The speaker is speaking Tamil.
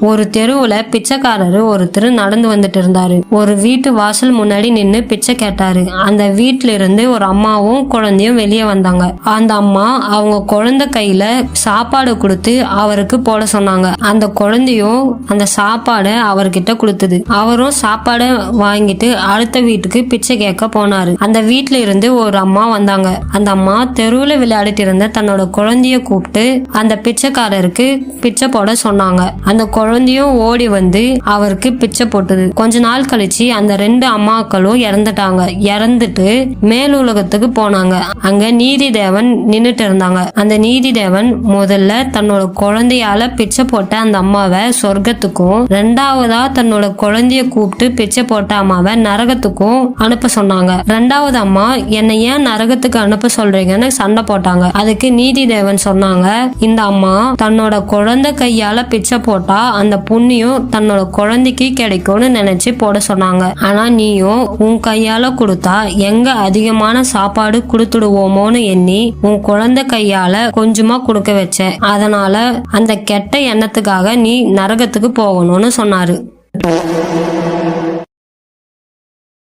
ஒரு தெருவுல பிச்சைக்காரரு ஒருத்தர் நடந்து வந்துட்டு இருந்தாரு ஒரு வீட்டு வாசல் முன்னாடி நின்னு பிச்சை கேட்டாரு. அந்த வீட்டுல இருந்து ஒரு அம்மாவும் குழந்தையும் வெளியே வந்தாங்க. அந்த அம்மா அவங்க குழந்தை கையில சாப்பாடு கொடுத்து அவருக்கு போட சொன்னாங்க. அந்த குழந்தையும் அந்த சாப்பாடை அவர்கிட்ட கொடுத்தது. அவரும் சாப்பாடை வாங்கிட்டு அடுத்த வீட்டுக்கு பிச்சை கேட்க போனாரு. அந்த வீட்டுல இருந்து ஒரு அம்மா வந்தாங்க. அந்த அம்மா தெருவுல விளையாடிட்டு இருந்த தன்னோட குழந்தைய கூப்பிட்டு அந்த பிச்சைக்காரருக்கு பிச்சை போட சொன்னாங்க. அந்த குழந்தையும் ஓடி வந்து அவருக்கு பிச்சை போட்டது. கொஞ்ச நாள் கழிச்சு அந்த ரெண்டு அம்மாக்களும் இறந்துட்டாங்க. இறந்துட்டு மேலுலகத்துக்கு போனாங்க. அங்க நீதி தேவன் நின்னுட்டு இருந்தாங்க. அந்த நீதி தேவன் முதல்ல தன்னோட குழந்தையால பிச்சை போட்ட அந்த அம்மாவை சொர்க்கத்துக்கும் ரெண்டாவதா தன்னோட குழந்தைய கூப்பிட்டு பிச்சை போட்ட அம்மாவை நரகத்துக்கும் அனுப்ப சொன்னாங்க. ரெண்டாவது அம்மா என்னை ஏன் நரகத்துக்கு அனுப்ப சொல்றீங்கன்னு சண்டை போட்டாங்க. அதுக்கு நீதி தேவன் சொன்னாங்க இந்த அம்மா தன்னோட குழந்தை கையால பிச்சை போட்டா அந்த புண்ணியம் தன்னோட குழந்தைக்கு கிடைக்கும்னு நினைச்சு போட சொன்னாங்க. ஆனா நீயும் உன் கையால கொடுத்தா எங்க அதிகமான சாப்பாடு கொடுத்துடுவோமோன்னு எண்ணி உன் குழந்தை கையால கொஞ்சமா கொடுக்க வச்ச. அதனால அந்த கெட்ட எண்ணத்துக்காக நீ நரகத்துக்கு போகணும்னு சொன்னாரு.